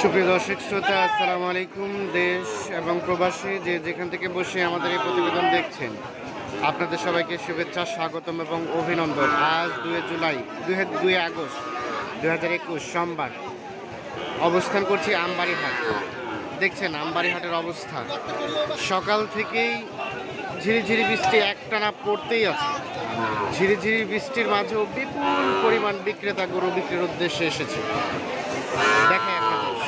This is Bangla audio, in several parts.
সুপ্রিয় দর্শক, শ্রোতা, আসসালামু আলাইকুম, দেশ এবং প্রবাসী যে যেখান থেকে বসে আমাদের এই প্রতিবেদন দেখছেন, আপনাদের সবাইকে শুভেচ্ছা, স্বাগতম এবং অভিনন্দন। আজ দুই জুলাই, দুই আগস্ট দুই হাজার একুশ সোমবার। অবস্থান করছি আমবাড়িহাট। দেখছেন আমবাড়ি হাটের অবস্থা। সকাল থেকেই ঝিরিঝিরি বৃষ্টি একটানা পড়তেই আছে। ঝিরিঝিরি বৃষ্টির মাঝেও বিপুল পরিমাণ বিক্রেতা গরু বিক্রির উদ্দেশ্যে এসেছে।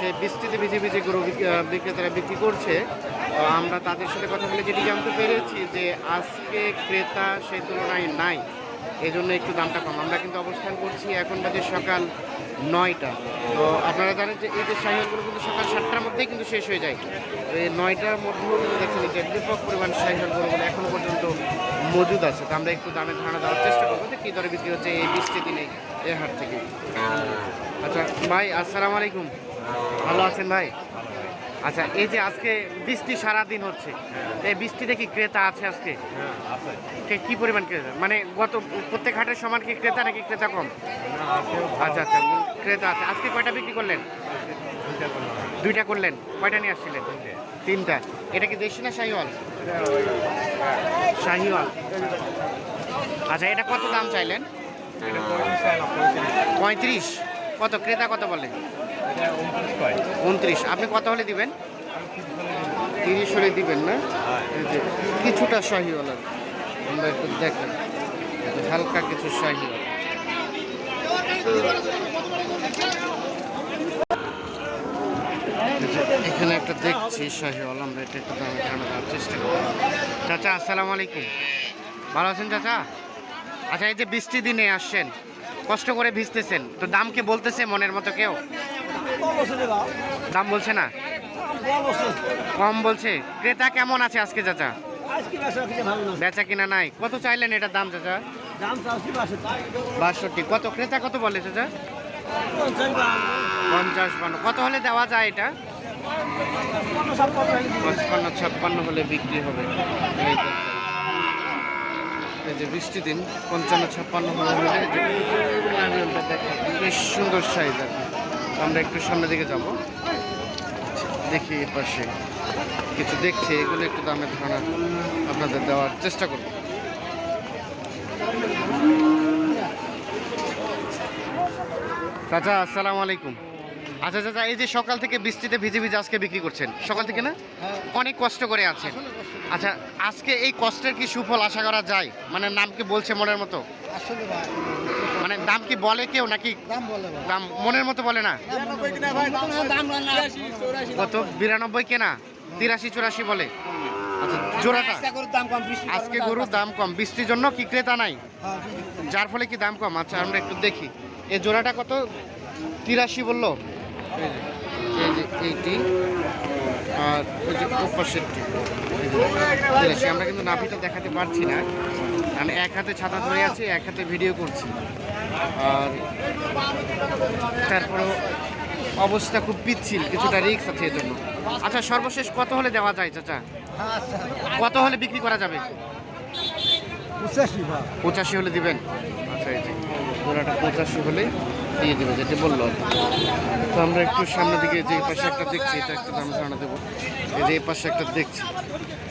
সে বৃষ্টিতে ভিজে ভিজে গরু বিক- বিক্রেতারা বিক্রি করছে আমরা তাদের সাথে কথা বলে যেটি জানতে পেরেছি যে আজকে ক্রেতা সেই তুলনায় নাই। এই জন্য একটু দামটা কম। আমরা কিন্তু অবস্থান করছি এখন বাজে সকাল নয়টা। তো আপনারা জানেন যে এই যে শাহিওয়ালগুলো কিন্তু সকাল সাতটার মধ্যেই কিন্তু শেষ হয়ে যায়। তো এই নয়টার মধ্যেও কিন্তু দেখছেন যে ব্যাপক পরিমাণ শাহিওয়াল গরুগুলো এখনও পর্যন্ত মজুদ আছে। তো আমরা একটু দামের ধারণা দেওয়ার চেষ্টা করব যে কী দরে বিক্রি হচ্ছে এই বৃষ্টি দিনে এই হাট থেকে। আচ্ছা ভাই, আসসালামু আলাইকুম। ভালো আছেন ভাই? আচ্ছা এই যে আজকে বৃষ্টি সারা দিন হচ্ছে এই বৃষ্টিতে কি ক্রেতা আছে আজকে? কে- কি পরিমাণ ক্রেতা? মানে গত প্রত্যেক হাটের সমান কি ক্রেতা নাকি ক্রেতা কম? আচ্ছা আচ্ছা ক্রেতা আছে। আজকে কয়টা বিক্রি করলেন? দুইটা করলেন। কয়টা নিয়ে আসছিলেন? তিনটা। এটা কি দেশি না শাহিওয়াল? শাহিওয়াল। আচ্ছা এটা কত দাম চাইলেন? পঁয়ত্রিশ। কত? ক্রেতা কত বলে? উনত্রিশ। আপনি কত হলে দিবেন? তিরিশ হলে দিবেন না? কিছুটা শাহিওয়ালা। আমরা একটু দেখেন। হালকা কিছু যে, এখানে একটা দেখছি শাহিওয়াল। আমরা এটা একটু দামে দেওয়ার চেষ্টা করি চাচা, আসসালামু আলাইকুম। ভালো আছেন চাচা? আচ্ছা এই যে বৃষ্টি দিনে আসছেন। কষ্ট করে ভিজতেছেন। তো দাম কি বলতেছে মনের মতো কেউ? দাম বলছে না? কম বলছে। ক্রেতা কেমন আছে আজকে চাচা? বেচা কিনা নাই। কত চাইলেন এটার দাম চাচা? বাষট্টি। কত? ক্রেতা কত বলে চাচা? পঞ্চাশ বান্ন। কত হলে দেওয়া যায় এটা? পঁচপান্ন ছাপ্পান্ন হলে বিক্রি হবে। যে বৃষ্টি দিন, পঞ্চান্ন, ছাপ্পান্ন বেশ সুন্দর সাইজ আর আমরা একটু সামনের দিকে যাব। দেখি এ পাশে কিছু দেখছি, এগুলো একটু দামের ধারণা আপনাদের দেওয়ার চেষ্টা করব। চাচা, আসসালামু আলাইকুম। আচ্ছা চাচা এই যে সকাল থেকে বৃষ্টিতে ভিজে ভিজে আজকে বিক্রি করছেন সকাল থেকে না? অনেক কষ্ট করে আছেন। আচ্ছা আজকে এই কষ্টের কি সুফল আশা করা যায়? মানে নাম কি বলছে মনের মতো? মানে দাম কি বলে কেউ নাকি? দাম বলে ভাই। দাম মনের মতো বলে না? বলে কত? বিরানব্বই কেনা? তিরাশি চুরাশি বলে। আচ্ছা জোড়াটা? দাম কম বৃষ্টি আজকে গরুর দাম কম বৃষ্টির জন্য কি ক্রেতা নাই? যার ফলে কি দাম কম? আচ্ছা আমরা একটু দেখি। এই জোড়াটা কত? তিরাশি বলল। এই যে এইটি আর ওই যে ওপাশেরটি। এই আমরা কিন্তু নাভিটা দেখাতে পারছি না। আমি এক হাতে ছাতা ধরে আছি এক হাতে ভিডিও করছি। আর তারপরেও অবস্থা খুব পিচ্ছিল কিছুটা রিক্স আছে এর জন্য। আচ্ছা সর্বশেষ কত হলে দেওয়া যায় চাচা? আচ্ছা কত হলে বিক্রি করা যাবে? পঁচাশি হলে দিবেন? আচ্ছা এই যে পঁচাশি হলে দিয়ে দেবে, যেটা বলল। তো আমরা একটু সামনের দিকে যে পাশে একটা দেখছি, এটা একটা দাম ধারণা দেবো। এই যে পাশে একটা দেখছি।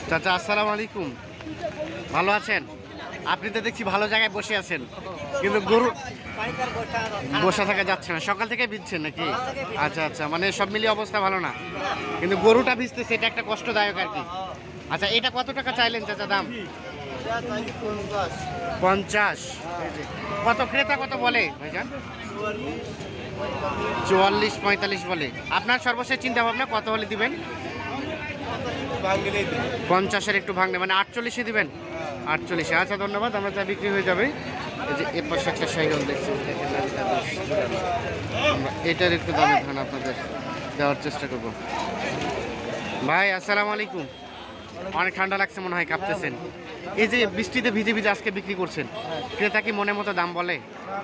চাচা, আসসালামু আলাইকুম। ভালো আছেন? আপনি তো দেখছি ভালো জায়গায় বসে আছেন। কিন্তু গরু বসে থাকা যাচ্ছে না। সকাল থেকে ভিজছেন নাকি? আচ্ছা আচ্ছা। মানে সব মিলিয়ে অবস্থা ভালো না। কিন্তু গরুটা ভিজতেছে, এটা একটা কষ্টদায়ক আর কি। আচ্ছা এটা কত টাকা চাইলেন চাচা দাম? পঞ্চাশ। কত ক্রেতা কত বলে, ভাইজান? চুয়াল্লিশ, পঁয়তাল্লিশ বলে। আপনার সর্বশেষ চিন্তা ভাবনা কত হলে দিবেন? পঞ্চাশের একটু ভাঙলে মানে আটচল্লিশে দিবেন? আটচল্লিশে। আচ্ছা ধন্যবাদ। আমরা যা বিক্রি হয়ে যাবে যে এর পাশে একটা সাইকেল দেখছি এটার একটু দামে ধান আপনাদের দেওয়ার চেষ্টা করব। ভাই, আসসালামু আলাইকুম। অনেক ঠান্ডা লাগছে মনে হয়, কাঁপতেছেন। এই যে বৃষ্টিতে ভিজে ভিজে আজকে বিক্রি করছেন ক্রেতা কি মনের মতো দাম বলে?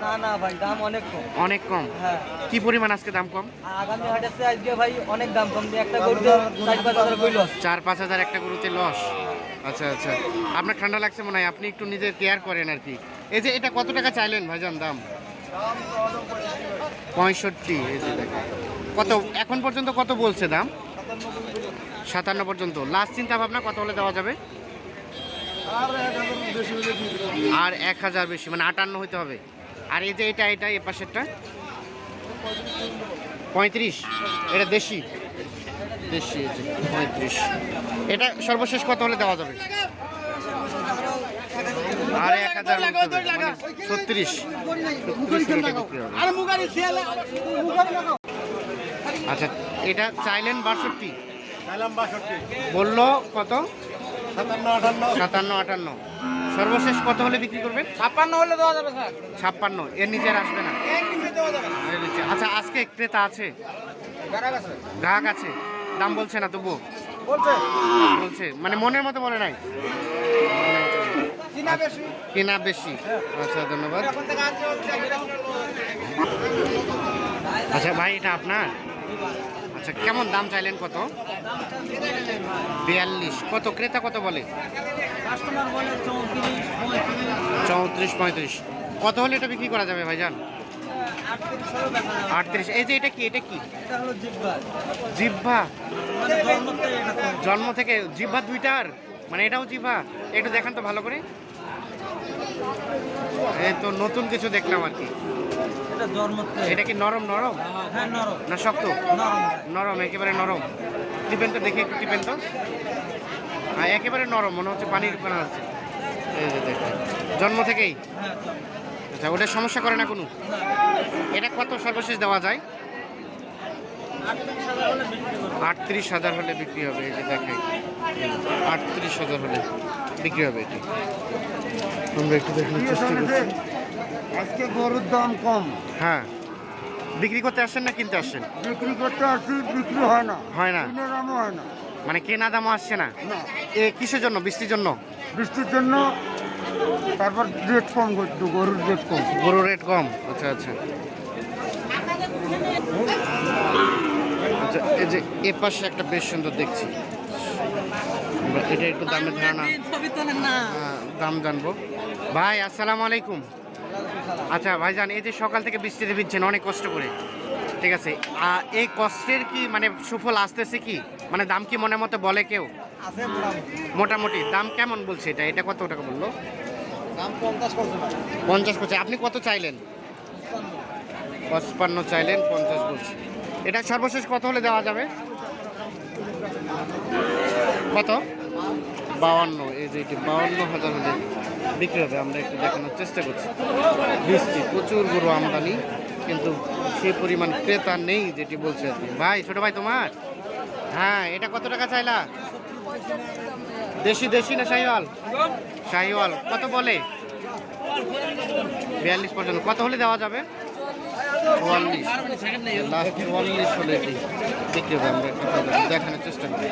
না না ভাই দাম অনেক কম। অনেক কম? হ্যাঁ। কি পরিমাণ আজকে দাম কম? আগামী হাটেছে আজকে ভাই অনেক দাম কম। দিয়ে একটা গরুতে চার পাঁচ হাজার কইল চার পাঁচ হাজার একটা গরুতে লস। আচ্ছা আচ্ছা। আপনার ঠান্ডা লাগছে মনে হয় আপনি একটু নিজে কেয়ার করেন আর কি। এই যে এটা কত টাকা চাইলেন ভাইজান দাম? পঁয়ষট্টি এই যে দেখেন। কত এখন পর্যন্ত কত বলছে দাম? সাতান্ন পর্যন্ত। লাস্ট চিন্তা ভাবনা কত হলে দেওয়া যাবে? আর এক হাজার বেশি মানে আটান্ন হতে হবে। আর এই যে এটা এটা এ পাশেরটা? পঁয়ত্রিশ। এটা দেশি? দেশি পঁয়ত্রিশ। এটা সর্বশেষ কত হলে দেওয়া যাবে? আর এক হাজার মানে ছত্রিশ। আচ্ছা এটা চাইলেন বাষট্টি। বলল কত? সাতান্ন আটান্ন? সাতান্ন আটান্ন। সর্বশেষ কত হলে বিক্রি করবেন? ছাপ্পান্ন হলে দেওয়া যাবে স্যার। ছাপ্পান্ন। এর নিচে আর আসবে না? এর নিচে। আচ্ছা আজকে ক্রেতা আছে? গ্রাহক আছে। দাম বলছে না তবুও? বলছে। বলছে। মানে মনের মতো বলে নাই? কেনা বেশি। আচ্ছা ধন্যবাদ। আচ্ছা ভাই এটা আপনার? আচ্ছা কেমন দাম চাইলেন কত? বিয়াল্লিশ। কত? ক্রেতা কত বলে? চৌত্রিশ, পঁয়ত্রিশ। কত হলে এটা বিক্রি করা যাবে ভাইজান? আটত্রিশ। এই যে এটা কি? এটা কি? জিভা জন্ম থেকে জিভা দুইটার মানে এটাও জিভা একটু দেখান তো ভালো করে। এই তো নতুন কিছু দেখলাম আর কি। এটা জন্মতে এটা কি নরম নরম? হ্যাঁ নরম। না শক্ত? নরম। নরম একেবারে নরম। টিপেন তো দেখি একটু টিপেন তো। হ্যাঁ একেবারে নরম মনে হচ্ছে পানির পানা আছে। জন্ম থেকেই? হ্যাঁ আচ্ছা ওটা সমস্যা করে না কোনো? এটা কত সর্বশেষ দেওয়া যায়? আটত্রিশ হাজার হলে বিক্রি হবে। এই যে দেখে আটত্রিশ হাজার হলে বিক্রি হবে এটি। আমরা একটু দেখানোর চেষ্টা করছি। আজকে গরুর দাম কম। হ্যাঁ। বিক্রি করতে আসছেন না কিনতে আসছেন? বিক্রি করতে আসছি বিক্রি হয় না। হয় না। কিনে দামও হয় না। মানে কেনা দামও আসছে না? না। এ কিসের জন্য? বৃষ্টির জন্য? বৃষ্টির জন্য তারপর রেট কম করতো গরুর রেট কম। গরুর রেট কম? আচ্ছা আচ্ছা। আচ্ছা এই যে এ পাশে একটা বেশ সুন্দর দেখছি। আমরা এটা একটু দামের ধারণা। না। দাম জানব। ভাই আসসালামু আলাইকুম। আচ্ছা ভাইজান এই যে সকাল থেকে বৃষ্টিতে ভিজছেন অনেক কষ্ট করে। ঠিক আছে এই কষ্টের কি মানে সুফল আসতেছে কি? মানে দাম কি মনে মতো বলে কেউ? মোটামুটি। দাম কেমন বলছে এটা? এটা কত টাকা বলল? পঞ্চাশ করছে করছে আপনি কত চাইলেন? পঁচপান্ন চাইলেন পঞ্চাশ বলছে। এটা সর্বশেষ কত হলে দেওয়া যাবে? কত? বাউান্ন। এই যে বাউান্ন হাজার হলে বিক্রি হবে, আমরা একটু দেখানোর চেষ্টা করছি। বৃষ্টি, প্রচুর গরু আমদানি, কিন্তু সেই পরিমাণ ক্রেতা নেই যেটি বলছে আর ভাই, ছোট ভাই তোমার? হ্যাঁ এটা কত টাকা চাইলা? দেশি দেশি না শাহিওয়াল? শাহিওয়াল, কত বলে? বিয়াল্লিশ পর্যন্ত, কত হলে দেওয়া যাবে? চুয়াল্লিশ। লাস্ট চুয়াল্লিশ হলে এটি বিক্রি হবে, আমরা দেখানোর চেষ্টা করি